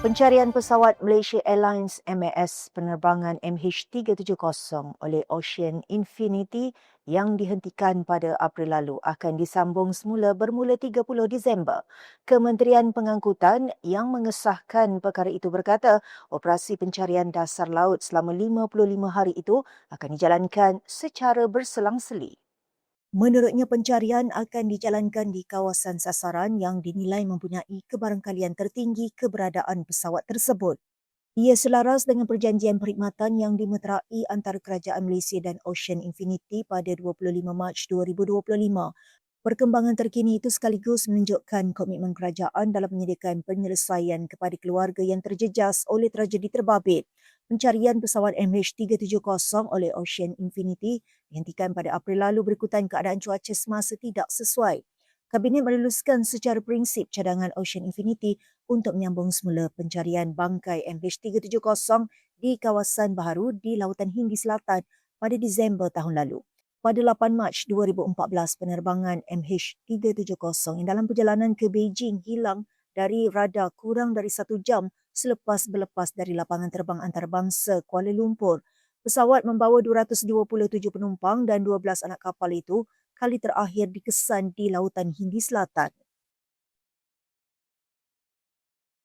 Pencarian pesawat Malaysia Airlines MAS penerbangan MH370 oleh Ocean Infinity yang dihentikan pada April lalu akan disambung semula bermula 30 Disember. Kementerian Pengangkutan yang mengesahkan perkara itu berkata operasi pencarian dasar laut selama 55 hari itu akan dijalankan secara berselang-seli. Menurutnya pencarian akan dijalankan di kawasan sasaran yang dinilai mempunyai kebarangkalian tertinggi keberadaan pesawat tersebut. Ia selaras dengan perjanjian perkhidmatan yang dimeterai antara Kerajaan Malaysia dan Ocean Infinity pada 25 Mac 2025. Perkembangan terkini itu sekaligus menunjukkan komitmen kerajaan dalam menyediakan penyelesaian kepada keluarga yang terjejas oleh tragedi terbabit pencarian pesawat MH370 oleh Ocean Infinity dihentikan pada April lalu berikutan keadaan cuaca semasa tidak sesuai. Kabinet meluluskan secara prinsip cadangan Ocean Infinity untuk menyambung semula pencarian bangkai MH370 di kawasan baharu di Lautan Hindi Selatan pada Disember tahun lalu. Pada 8 Mac 2014, penerbangan MH370 yang dalam perjalanan ke Beijing hilang dari radar kurang dari satu jam selepas berlepas dari lapangan terbang antarabangsa Kuala Lumpur. Pesawat membawa 227 penumpang dan 12 anak kapal itu kali terakhir dikesan di Lautan Hindi Selatan.